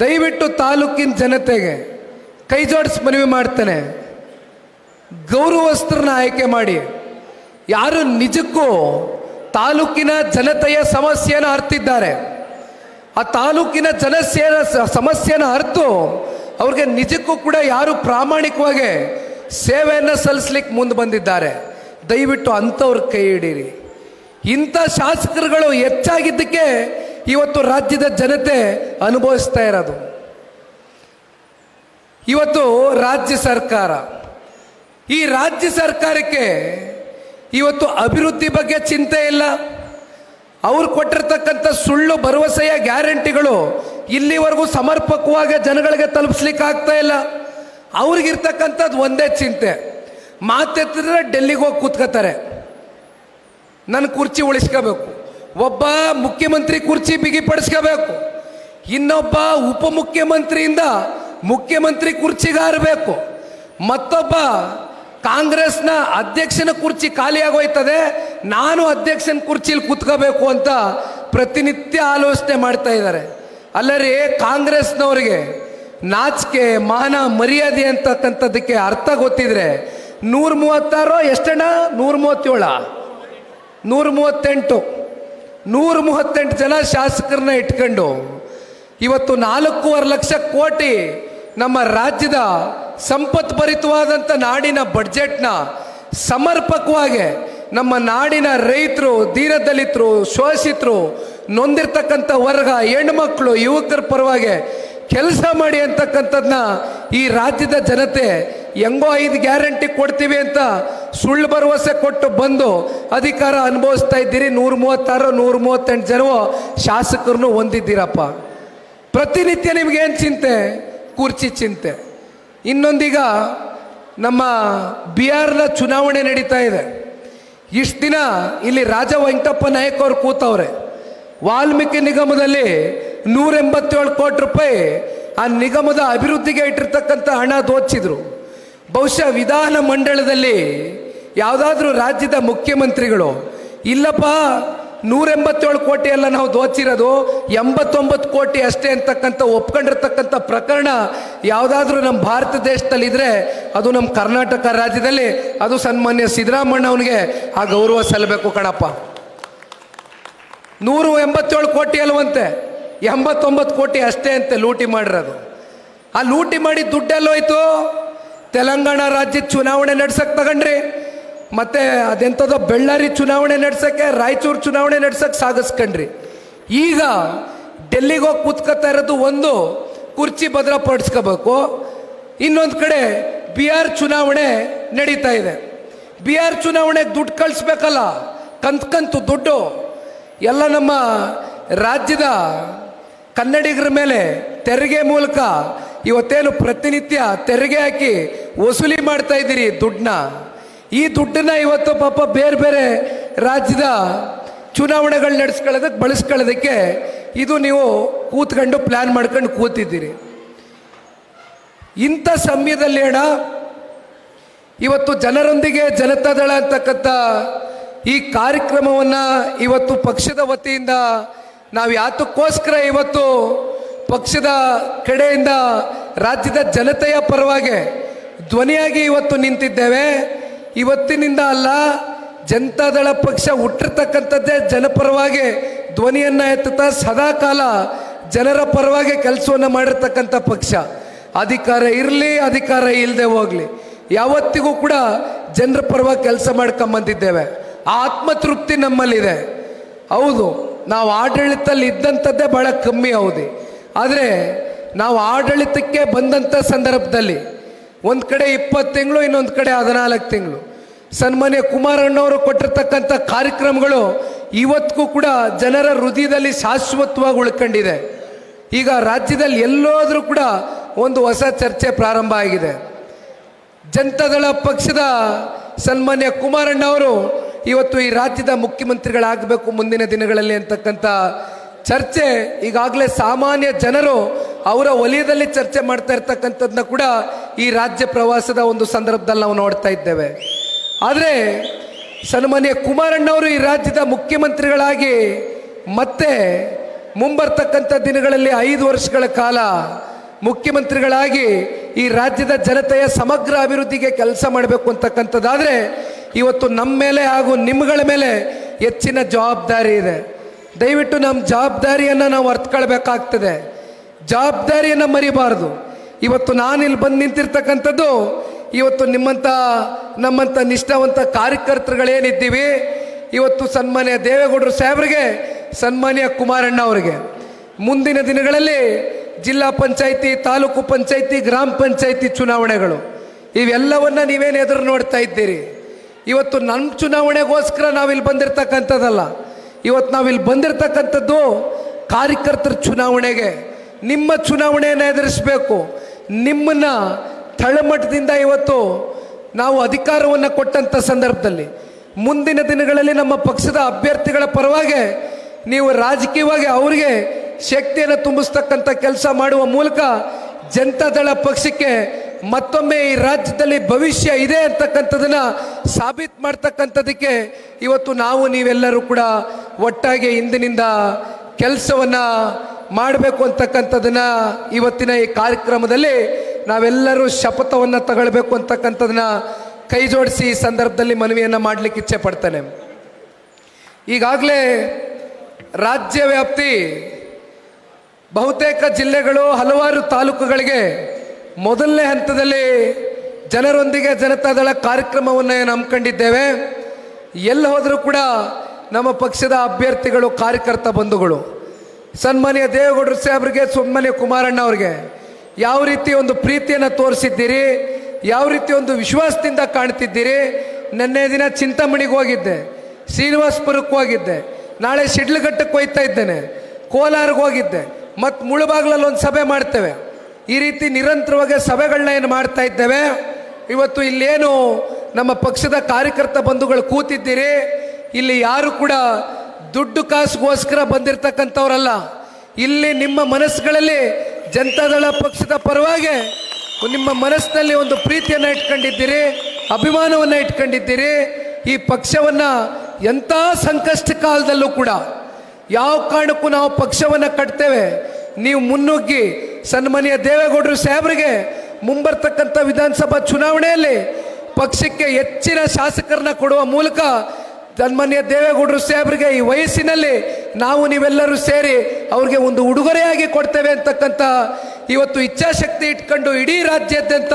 ದಯವಿಟ್ಟು ತಾಲೂಕಿನ ಜನತೆಗೆ ಕೈ ಜೋಡಿಸಿ ಮನವಿ ಮಾಡ್ತೇನೆ. ಗೌರವಸ್ತ್ರನ ಆಯ್ಕೆ ಮಾಡಿ. ಯಾರು ನಿಜಕ್ಕೂ ತಾಲೂಕಿನ ಜನತೆಯ ಸಮಸ್ಯೆಯನ್ನು ಅರ್ತಿದ್ದಾರೆ. ಆ ತಾಲೂಕಿನ ಜನಸೇನ ಸಮಸ್ಯೆನ ಅರ್ತು ಅವ್ರಿಗೆ ನಿಜಕ್ಕೂ ಕೂಡ ಯಾರು ಪ್ರಾಮಾಣಿಕವಾಗಿ ಸೇವೆಯನ್ನು ಸಲ್ಲಿಸ್ಲಿಕ್ಕೆ ಮುಂದೆ ಬಂದಿದ್ದಾರೆ. ದಯವಿಟ್ಟು ಅಂಥವ್ರ ಕೈ ಹಿಡೀರಿ. ಇಂಥ ಶಾಸಕರುಗಳು ಹೆಚ್ಚಾಗಿದ್ದಕ್ಕೆ ಇವತ್ತು ರಾಜ್ಯದ ಜನತೆ ಅನುಭವಿಸ್ತಾ ಇರೋದು. ಇವತ್ತು ರಾಜ್ಯ ಸರ್ಕಾರ, ಈ ರಾಜ್ಯ ಸರ್ಕಾರಕ್ಕೆ ಇವತ್ತು ಅಭಿವೃದ್ಧಿ ಬಗ್ಗೆ ಚಿಂತೆ ಇಲ್ಲ. ಅವ್ರು ಕೊಟ್ಟಿರ್ತಕ್ಕಂಥ ಸುಳ್ಳು ಭರವಸೆಯ ಗ್ಯಾರಂಟಿಗಳು ಇಲ್ಲಿವರೆಗೂ ಸಮರ್ಪಕವಾಗಿ ಜನಗಳಿಗೆ ತಲುಪಿಸ್ಲಿಕ್ಕೆ ಆಗ್ತಾ ಇಲ್ಲ. ಅವ್ರಿಗಿರ್ತಕ್ಕಂಥದ್ದು ಒಂದೇ ಚಿಂತೆ. ಮಾತೆತ್ತಿದ್ರೆ ಡೆಲ್ಲಿಗೆ ಹೋಗಿ ಕೂತ್ಕೋತಾರೆ. ನನ್ನ ಕುರ್ಚಿ ಉಳಿಸ್ಕೋಬೇಕು. ಒಬ್ಬ ಮುಖ್ಯಮಂತ್ರಿ ಕುರ್ಚಿ ಬಿಗಿಪಡಿಸ್ಕೋಬೇಕು ಇನ್ನೊಬ್ಬ ಉಪಮುಖ್ಯಮಂತ್ರಿಯಿಂದ ಮುಖ್ಯಮಂತ್ರಿ ಕುರ್ಚಿಗಾರಬೇಕು. ಮತ್ತೊಬ್ಬ ಕಾಂಗ್ರೆಸ್ನ ಅಧ್ಯಕ್ಷನ ಕುರ್ಚಿ ಖಾಲಿಯಾಗೋಯ್ತದೆ, ನಾನು ಅಧ್ಯಕ್ಷನ ಕುರ್ಚಿಲಿ ಕೂತ್ಕೋಬೇಕು ಅಂತ ಪ್ರತಿನಿತ್ಯ ಆಲೋಚನೆ ಮಾಡ್ತಾ ಇದ್ದಾರೆ. ಅಲ್ಲರಿ, ಕಾಂಗ್ರೆಸ್ನವರಿಗೆ ನಾಚಿಕೆ, ಮಾನ, ಮರ್ಯಾದೆ ಅಂತಕ್ಕಂಥದ್ದಕ್ಕೆ ಅರ್ಥ ಗೊತ್ತಿದ್ರೆ ನೂರ ಮೂವತ್ತಾರೋ ಎಷ್ಟಣ್ಣ? ನೂರ ಮೂವತ್ತೇಳ ನೂರ ಮೂವತ್ತೆಂಟು ನೂರ ಮೂವತ್ತೆಂಟು ಜನ ಶಾಸಕರನ್ನ ಇಟ್ಕೊಂಡು ಇವತ್ತು ನಾಲ್ಕೂವರೆ ಲಕ್ಷ ಕೋಟಿ ನಮ್ಮ ರಾಜ್ಯದ ಸಂಪತ್ಭರಿತವಾದಂಥ ನಾಡಿನ ಬಡ್ಜೆಟ್ನ ಸಮರ್ಪಕವಾಗಿ ನಮ್ಮ ನಾಡಿನ ರೈತರು, ದೀನದಲಿತರು, ಶೋಷಿತರು, ನೊಂದಿರ್ತಕ್ಕಂಥ ವರ್ಗ, ಹೆಣ್ಮಕ್ಳು, ಯುವಕರ ಪರವಾಗಿ ಕೆಲಸ ಮಾಡಿ ಅಂತಕ್ಕಂಥದ್ದನ್ನ ಈ ರಾಜ್ಯದ ಜನತೆ ಹೆಂಗೋ ಐದು ಗ್ಯಾರಂಟಿ ಕೊಡ್ತೀವಿ ಅಂತ ಸುಳ್ಳು ಭರವಸೆ ಕೊಟ್ಟು ಬಂದು ಅಧಿಕಾರ ಅನುಭವಿಸ್ತಾ ಇದ್ದೀರಿ. ನೂರ ಮೂವತ್ತಾರು ನೂರ ಮೂವತ್ತೆಂಟು ಜನ ಶಾಸಕರನ್ನು ಹೊಂದಿದ್ದೀರಪ್ಪ. ಪ್ರತಿನಿತ್ಯ ನಿಮಗೇನು ಚಿಂತೆ? ಕುರ್ಚಿ ಚಿಂತೆ. ಇನ್ನೊಂದೀಗ ನಮ್ಮ ಬಿಹಾರ್ನ ಚುನಾವಣೆ ನಡೀತಾ ಇದೆ. ಇಷ್ಟು ದಿನ ಇಲ್ಲಿ ರಾಜ ವೆಂಕಟಪ್ಪ ನಾಯಕ್ ಅವರು ಕೂತವ್ರೆ. ವಾಲ್ಮೀಕಿ ನಿಗಮದಲ್ಲಿ ನೂರ ಎಂಬತ್ತೇಳು ಕೋಟಿ ರೂಪಾಯಿ ಆ ನಿಗಮದ ಅಭಿವೃದ್ಧಿಗೆ ಇಟ್ಟಿರ್ತಕ್ಕಂಥ ಹಣ ದೋಚಿದ್ರು. ಬಹುಶಃ ವಿಧಾನ ಮಂಡಳದಲ್ಲಿ ಯಾವುದಾದ್ರೂ ರಾಜ್ಯದ ಮುಖ್ಯಮಂತ್ರಿಗಳು, ಇಲ್ಲಪ್ಪ ನೂರ ಎಂಬತ್ತೇಳು ಕೋಟಿ ಎಲ್ಲ ನಾವು ದೋಚಿರೋದು, ಎಂಬತ್ತೊಂಬತ್ತು ಕೋಟಿ ಅಷ್ಟೇ ಅಂತಕ್ಕಂಥ ಒಪ್ಕೊಂಡಿರ್ತಕ್ಕಂಥ ಪ್ರಕರಣ ಯಾವುದಾದ್ರೂ ನಮ್ಮ ಭಾರತ ದೇಶದಲ್ಲಿ ಇದ್ರೆ ಅದು ನಮ್ಮ ಕರ್ನಾಟಕ ರಾಜ್ಯದಲ್ಲಿ, ಅದು ಸನ್ಮಾನ್ಯ ಸಿದ್ದರಾಮಣ್ಣ ಅವನಿಗೆ ಆ ಗೌರವ ಸಲ್ಲಬೇಕು ಕಣಪ್ಪ. ನೂರು ಎಂಬತ್ತೇಳು ಕೋಟಿ ಅಲ್ವಂತೆ, ಎಂಬತ್ತೊಂಬತ್ತು ಕೋಟಿ ಅಷ್ಟೇ ಅಂತೆ ಲೂಟಿ ಮಾಡಿರೋದು. ಆ ಲೂಟಿ ಮಾಡಿ ದುಡ್ಡೆಲ್ಲೋಯ್ತು, ತೆಲಂಗಾಣ ರಾಜ್ಯದ ಚುನಾವಣೆ ನಡ್ಸಕ್ಕೆ ತಗೊಂಡ್ರಿ. ಮತ್ತೆ ಅದೆಂಥದೋ ಬೆಳ್ಳಾರಿ ಚುನಾವಣೆ ನಡ್ಸಕ್ಕೆ, ರಾಯಚೂರು ಚುನಾವಣೆ ನಡ್ಸಕ್ಕೆ ಸಾಗಿಸ್ಕೊಂಡ್ರಿ. ಈಗ ಡೆಲ್ಲಿಗೆ ಹೋಗಿ ಕೂತ್ಕೋತಾ ಇರೋದು ಒಂದು, ಕುರ್ಚಿ ಭದ್ರಪಡಿಸ್ಕೋಬೇಕು. ಇನ್ನೊಂದು ಕಡೆ ಬಿಹಾರ್ ಚುನಾವಣೆ ನಡೀತಾ ಇದೆ. ಬಿಹಾರ್ ಚುನಾವಣೆಗೆ ದುಡ್ಡು ಕಳಿಸ್ಬೇಕಲ್ಲ ಕಂತ್ಕಂತು ಕಂತು ದುಡ್ಡು. ಎಲ್ಲ ನಮ್ಮ ರಾಜ್ಯದ ಕನ್ನಡಿಗರ ಮೇಲೆ ತೆರಿಗೆ ಮೂಲಕ ಇವತ್ತೇನು ಪ್ರತಿನಿತ್ಯ ತೆರಿಗೆ ಹಾಕಿ ವಸೂಲಿ ಮಾಡ್ತಾ ಇದ್ದೀರಿ ದುಡ್ಡನ್ನ. ಈ ದುಡ್ಡನ್ನ ಇವತ್ತು ಪಾಪ ಬೇರೆ ಬೇರೆ ರಾಜ್ಯದ ಚುನಾವಣೆಗಳು ನಡೆಸ್ಕೊಳ್ಳೋದಕ್ಕೆ ಬಳಸ್ಕೊಳ್ಳೋದಕ್ಕೆ ಇದು ನೀವು ಕೂತ್ಕೊಂಡು ಪ್ಲ್ಯಾನ್ ಮಾಡ್ಕೊಂಡು ಕೂತಿದ್ದೀರಿ. ಇಂಥ ಸಮಯದಲ್ಲಿ ಅಣ್ಣ, ಇವತ್ತು ಜನರೊಂದಿಗೆ ಜನತಾದಳ ಅಂತಕ್ಕಂಥ ಈ ಕಾರ್ಯಕ್ರಮವನ್ನು ಇವತ್ತು ಪಕ್ಷದ ವತಿಯಿಂದ ನಾವು ಯಾತಕ್ಕೋಸ್ಕರ ಇವತ್ತು ಪಕ್ಷದ ಕಡೆಯಿಂದ ರಾಜ್ಯದ ಜನತೆಯ ಪರವಾಗಿ ಧ್ವನಿಯಾಗಿ ಇವತ್ತು ನಿಂತಿದ್ದೇವೆ. ಇವತ್ತಿನಿಂದ ಅಲ್ಲ, ಜನತಾದಳ ಪಕ್ಷ ಹುಟ್ಟಿರ್ತಕ್ಕಂಥದ್ದೇ ಜನಪರವಾಗಿ ಧ್ವನಿಯನ್ನು ಎತ್ತುತ್ತಾ ಸದಾಕಾಲ ಜನರ ಪರವಾಗಿ ಕೆಲಸವನ್ನು ಮಾಡಿರ್ತಕ್ಕಂಥ ಪಕ್ಷ. ಅಧಿಕಾರ ಇರಲಿ, ಅಧಿಕಾರ ಇಲ್ಲದೆ ಹೋಗಲಿ. ಯಾವತ್ತಿಗೂ ಕೂಡ ಜನರ ಪರವಾಗಿ ಕೆಲಸ ಮಾಡ್ಕೊಂಬಂದಿದ್ದೇವೆ. ಆ ಆತ್ಮತೃಪ್ತಿ ನಮ್ಮಲ್ಲಿದೆ. ಹೌದು, ನಾವು ಆಡಳಿತದಲ್ಲಿ ಇದ್ದಂಥದ್ದೇ ಭಾಳ ಕಮ್ಮಿ ಹೌದು. ಆದರೆ, ನಾವು ಆಡಳಿತಕ್ಕೆ ಬಂದಂಥ ಸಂದರ್ಭದಲ್ಲಿ ಒಂದು ಕಡೆ ಇಪ್ಪತ್ತು ತಿಂಗಳು, ಇನ್ನೊಂದು ಕಡೆ ಹದಿನಾಲ್ಕು ತಿಂಗಳು. ಸನ್ಮಾನ್ಯ ಕುಮಾರಣ್ಣವರು ಕೊಟ್ಟಿರ್ತಕ್ಕಂಥ ಕಾರ್ಯಕ್ರಮಗಳು ಇವತ್ತಿಗೂ ಕೂಡ ಜನರ ಹೃದಯದಲ್ಲಿ ಶಾಶ್ವತವಾಗಿ ಉಳ್ಕೊಂಡಿದೆ. ಈಗ ರಾಜ್ಯದಲ್ಲಿ ಎಲ್ಲೋದ್ರೂ ಕೂಡ ಒಂದು ಹೊಸ ಚರ್ಚೆ ಪ್ರಾರಂಭ ಆಗಿದೆ. ಜನತಾದಳ ಪಕ್ಷದ ಸನ್ಮಾನ್ಯ ಕುಮಾರಣ್ಣ ಅವರು ಇವತ್ತು ಈ ರಾಜ್ಯದ ಮುಖ್ಯಮಂತ್ರಿಗಳಾಗಬೇಕು ಮುಂದಿನ ದಿನಗಳಲ್ಲಿ ಅಂತಕ್ಕಂಥ ಚರ್ಚೆ, ಈಗಾಗಲೇ ಸಾಮಾನ್ಯ ಜನರು ಅವರ ವಲಯದಲ್ಲಿ ಚರ್ಚೆ ಮಾಡ್ತಾ ಇರ್ತಕ್ಕಂಥದ್ದನ್ನ ಕೂಡ ಈ ರಾಜ್ಯ ಪ್ರವಾಸದ ಒಂದು ಸಂದರ್ಭದಲ್ಲಿ ನಾವು ನೋಡ್ತಾ ಇದ್ದೇವೆ. ಆದರೆ ಸನ್ಮಾನ್ಯ ಕುಮಾರಣ್ಣವರು ಈ ರಾಜ್ಯದ ಮುಖ್ಯಮಂತ್ರಿಗಳಾಗಿ ಮತ್ತೆ ಮುಂಬರ್ತಕ್ಕಂಥ ದಿನಗಳಲ್ಲಿ ಐದು ವರ್ಷಗಳ ಕಾಲ ಮುಖ್ಯಮಂತ್ರಿಗಳಾಗಿ ಈ ರಾಜ್ಯದ ಜನತೆಯ ಸಮಗ್ರ ಅಭಿವೃದ್ಧಿಗೆ ಕೆಲಸ ಮಾಡಬೇಕು ಅಂತಕ್ಕಂಥದ್ದಾದರೆ ಇವತ್ತು ನಮ್ಮ ಮೇಲೆ ಹಾಗೂ ನಿಮ್ಮಗಳ ಮೇಲೆ ಹೆಚ್ಚಿನ ಜವಾಬ್ದಾರಿ ಇದೆ. ದಯವಿಟ್ಟು ನಮ್ಮ ಜವಾಬ್ದಾರಿಯನ್ನು ನಾವು ಅರ್ಥಕೊಳ್ಬೇಕಾಗ್ತದೆ. ಜವಾಬ್ದಾರಿಯನ್ನು ಮರಿಬಾರ್ದು. ಇವತ್ತು ನಾನಿಲ್ಲಿ ಬಂದು ನಿಂತಿರ್ತಕ್ಕಂಥದ್ದು, ಇವತ್ತು ನಿಮ್ಮಂಥ ನಮ್ಮಂಥ ನಿಷ್ಠಾವಂತ ಕಾರ್ಯಕರ್ತರುಗಳೇನಿದ್ದೀವಿ, ಇವತ್ತು ಸನ್ಮಾನ್ಯ ದೇವೇಗೌಡರು ಸಾಹೇಬ್ರಿಗೆ, ಸನ್ಮಾನ್ಯ ಕುಮಾರಣ್ಣ ಅವರಿಗೆ. ಮುಂದಿನ ದಿನಗಳಲ್ಲಿ ಜಿಲ್ಲಾ ಪಂಚಾಯಿತಿ, ತಾಲೂಕು ಪಂಚಾಯಿತಿ, ಗ್ರಾಮ ಪಂಚಾಯಿತಿ ಚುನಾವಣೆಗಳು. ಇವೆಲ್ಲವನ್ನ ನೀವೇನು ಎದುರು ನೋಡ್ತಾ ಇದ್ದೀರಿ? ಇವತ್ತು ನಮ್ಮ ಚುನಾವಣೆಗೋಸ್ಕರ ನಾವಿಲ್ಲಿ ಬಂದಿರತಕ್ಕಂಥದ್ದಲ್ಲ. ಇವತ್ತು ನಾವಿಲ್ಲಿ ಬಂದಿರತಕ್ಕಂಥದ್ದು ಕಾರ್ಯಕರ್ತರ ಚುನಾವಣೆಗೆ. ನಿಮ್ಮ ಚುನಾವಣೆಯನ್ನು ಎದುರಿಸಬೇಕು. ನಿಮ್ಮನ್ನ ತಳಮಟ್ಟದಿಂದ ಇವತ್ತು ನಾವು ಅಧಿಕಾರವನ್ನು ಕೊಟ್ಟಂಥ ಸಂದರ್ಭದಲ್ಲಿ ಮುಂದಿನ ದಿನಗಳಲ್ಲಿ ನಮ್ಮ ಪಕ್ಷದ ಅಭ್ಯರ್ಥಿಗಳ ಪರವಾಗಿ ನೀವು ರಾಜಕೀಯವಾಗಿ ಅವರಿಗೆ ಶಕ್ತಿಯನ್ನು ತುಂಬಿಸ್ತಕ್ಕಂಥ ಕೆಲಸ ಮಾಡುವ ಮೂಲಕ ಜನತಾದಳ ಪಕ್ಷಕ್ಕೆ ಮತ್ತೊಮ್ಮೆ ಈ ರಾಜ್ಯದಲ್ಲಿ ಭವಿಷ್ಯ ಇದೆ ಅಂತಕ್ಕಂಥದ್ದನ್ನು ಸಾಬೀತು ಮಾಡ್ತಕ್ಕಂಥದಕ್ಕೆ ಇವತ್ತು ನಾವು ನೀವೆಲ್ಲರೂ ಕೂಡ ಒಟ್ಟಾಗಿ ಇಂದಿನಿಂದ ಕೆಲಸವನ್ನ ಮಾಡಬೇಕು ಅಂತಕ್ಕಂಥದ್ದನ್ನು ಇವತ್ತಿನ ಈ ಕಾರ್ಯಕ್ರಮದಲ್ಲಿ ನಾವೆಲ್ಲರೂ ಶಪಥವನ್ನು ತಗೊಳ್ಬೇಕು ಅಂತಕ್ಕಂಥದನ್ನ ಕೈ ಜೋಡಿಸಿ ಈ ಸಂದರ್ಭದಲ್ಲಿ ಮನವಿಯನ್ನು ಮಾಡಲಿಕ್ಕೆ ಇಚ್ಛೆ ಪಡ್ತೇನೆ. ಈಗಾಗಲೇ ರಾಜ್ಯ ವ್ಯಾಪ್ತಿ ಬಹುತೇಕ ಜಿಲ್ಲೆಗಳು ಹಲವಾರು ತಾಲೂಕುಗಳಿಗೆ ಮೊದಲನೇ ಹಂತದಲ್ಲಿ ಜನರೊಂದಿಗೆ ಜನತಾದಳ ಕಾರ್ಯಕ್ರಮವನ್ನು ಹಮ್ಮಿಕೊಂಡಿದ್ದೇವೆ. ಎಲ್ಲಿ ಹೋದರೂ ಕೂಡ ನಮ್ಮ ಪಕ್ಷದ ಅಭ್ಯರ್ಥಿಗಳು, ಕಾರ್ಯಕರ್ತ ಬಂಧುಗಳು. ಸನ್ಮಾನ್ಯ ದೇವೇಗೌಡರು ಸಾಹೇಬ್ರಿಗೆ ಸನ್ಮಾನ್ಯ ಕುಮಾರಣ್ಣ ಅವ್ರಿಗೆ, ಯಾವ ರೀತಿ ಒಂದು ಪ್ರೀತಿಯನ್ನು ತೋರಿಸಿದ್ದೀರಿ, ಯಾವ ರೀತಿ ಒಂದು ವಿಶ್ವಾಸದಿಂದ ಕಾಣ್ತಿದ್ದೀರಿ, ನೆನ್ನೆ ದಿನ ಚಿಂತಾಮಣಿಗೆ ಹೋಗಿದ್ದೆ, ಶ್ರೀನಿವಾಸಪುರಕ್ಕೆ ಹೋಗಿದ್ದೆ, ನಾಳೆ ಶಿಡ್ಲಘಟ್ಟಕ್ಕೆ ಹೋಯ್ತಾ ಇದ್ದೇನೆ ಕೋಲಾರ್ಗೆ ಹೋಗಿದ್ದೆ, ಮತ್ತು ಮುಳುಬಾಗ್ಲಲ್ಲಿ ಒಂದು ಸಭೆ ಮಾಡ್ತೇವೆ. ಈ ರೀತಿ ನಿರಂತರವಾಗಿ ಸಭೆಗಳನ್ನ ಏನು ಮಾಡ್ತಾ ಇದ್ದೇವೆ, ಇವತ್ತು ಇಲ್ಲೇನು ನಮ್ಮ ಪಕ್ಷದ ಕಾರ್ಯಕರ್ತ ಬಂಧುಗಳು ಕೂತಿದ್ದೀರಿ, ಇಲ್ಲಿ ಯಾರು ಕೂಡ ದುಡ್ಡು ಕಾಸಿಗೋಸ್ಕರ ಬಂದಿರತಕ್ಕಂಥವ್ರಲ್ಲ, ಇಲ್ಲಿ ನಿಮ್ಮ ಮನಸ್ಸುಗಳಲ್ಲಿ ಜನತಾದಳ ಪಕ್ಷದ ಪರವಾಗಿ ನಿಮ್ಮ ಮನಸ್ಸಿನಲ್ಲಿ ಒಂದು ಪ್ರೀತಿಯನ್ನು ಇಟ್ಕೊಂಡಿದ್ದೀರಿ, ಅಭಿಮಾನವನ್ನು ಇಟ್ಕೊಂಡಿದ್ದೀರಿ, ಈ ಪಕ್ಷವನ್ನು ಎಂಥ ಸಂಕಷ್ಟ ಕಾಲದಲ್ಲೂ ಕೂಡ ಯಾವ ಕಾರಣಕ್ಕೂ ನಾವು ಪಕ್ಷವನ್ನು ಕಟ್ತೇವೆ. ನೀವು ಮುನ್ನುಗ್ಗಿ ಸನ್ಮಾನ್ಯ ದೇವೇಗೌಡರು ಸಾಹೇಬರಿಗೆ ಮುಂಬರ್ತಕ್ಕಂಥ ವಿಧಾನಸಭಾ ಚುನಾವಣೆಯಲ್ಲಿ ಪಕ್ಷಕ್ಕೆ ಹೆಚ್ಚಿನ ಶಾಸಕರನ್ನ ಕೊಡುವ ಮೂಲಕ ಸನ್ಮಾನ್ಯ ದೇವೇಗೌಡರು ಸಾಹೇಬರಿಗೆ ಈ ವಯಸ್ಸಿನಲ್ಲಿ ನಾವು ನೀವೆಲ್ಲರೂ ಸೇರಿ ಅವ್ರಿಗೆ ಒಂದು ಉಡುಗೊರೆಯಾಗಿ ಕೊಡ್ತೇವೆ ಅಂತಕ್ಕಂಥ ಇವತ್ತು ಇಚ್ಛಾಶಕ್ತಿ ಇಟ್ಕೊಂಡು ಇಡೀ ರಾಜ್ಯಾದ್ಯಂತ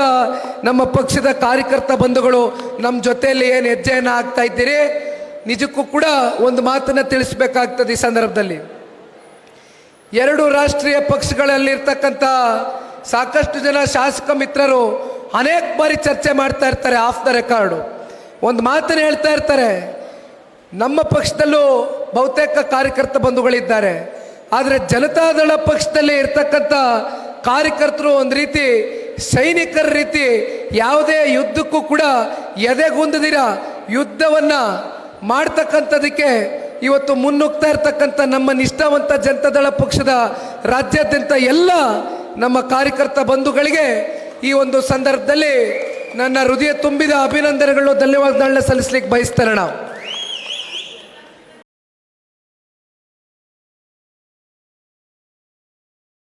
ನಮ್ಮ ಪಕ್ಷದ ಕಾರ್ಯಕರ್ತ ಬಂಧುಗಳು ನಮ್ಮ ಜೊತೆಯಲ್ಲಿ ಏನು ಹೆಜ್ಜೆಯನ್ನು ಆಗ್ತಾ ಇದ್ದೀರಿ? ನಿಜಕ್ಕೂ ಕೂಡ ಒಂದು ಮಾತನ್ನು ತಿಳಿಸ್ಬೇಕಾಗ್ತದೆ ಈ ಸಂದರ್ಭದಲ್ಲಿ. ಎರಡು ರಾಷ್ಟ್ರೀಯ ಪಕ್ಷಗಳಲ್ಲಿರ್ತಕ್ಕಂಥ ಸಾಕಷ್ಟು ಜನ ಶಾಸಕ ಮಿತ್ರರು ಅನೇಕ ಬಾರಿ ಚರ್ಚೆ ಮಾಡ್ತಾ ಇರ್ತಾರೆ ಆಫ್ ದ ರೆಕಾರ್ಡು. ಒಂದು ಮಾತನ್ನು ಹೇಳ್ತಾ ಇರ್ತಾರೆ ನಮ್ಮ ಪಕ್ಷದಲ್ಲೂ ಬಹುತೇಕ ಕಾರ್ಯಕರ್ತ ಬಂಧುಗಳಿದ್ದಾರೆ. ಆದರೆ ಜನತಾದಳ ಪಕ್ಷದಲ್ಲಿ ಇರ್ತಕ್ಕಂಥ ಕಾರ್ಯಕರ್ತರು ಒಂದು ರೀತಿ ಸೈನಿಕರ ರೀತಿ ಯಾವುದೇ ಯುದ್ಧಕ್ಕೂ ಕೂಡ ಎದೆಗುಂದದಿರ ಯುದ್ಧವನ್ನು ಮಾಡ್ತಕ್ಕಂಥದಕ್ಕೆ ಇವತ್ತು ಮುನ್ನುಗ್ತಾ ಇರ್ತಕ್ಕಂಥ ನಮ್ಮ ನಿಷ್ಠಾವಂತ ಜನತಾದಳ ಪಕ್ಷದ ರಾಜ್ಯಾದ್ಯಂತ ಎಲ್ಲ ನಮ್ಮ ಕಾರ್ಯಕರ್ತ ಬಂಧುಗಳಿಗೆ ಈ ಒಂದು ಸಂದರ್ಭದಲ್ಲಿ ನನ್ನ ಹೃದಯ ತುಂಬಿದ ಅಭಿನಂದನೆಗಳು. ಧನ್ಯವಾದಗಳನ್ನ ಸಲ್ಲಿಸ್ಲಿಕ್ಕೆ ಬಯಸ್ತಾರೆ ನಾವು.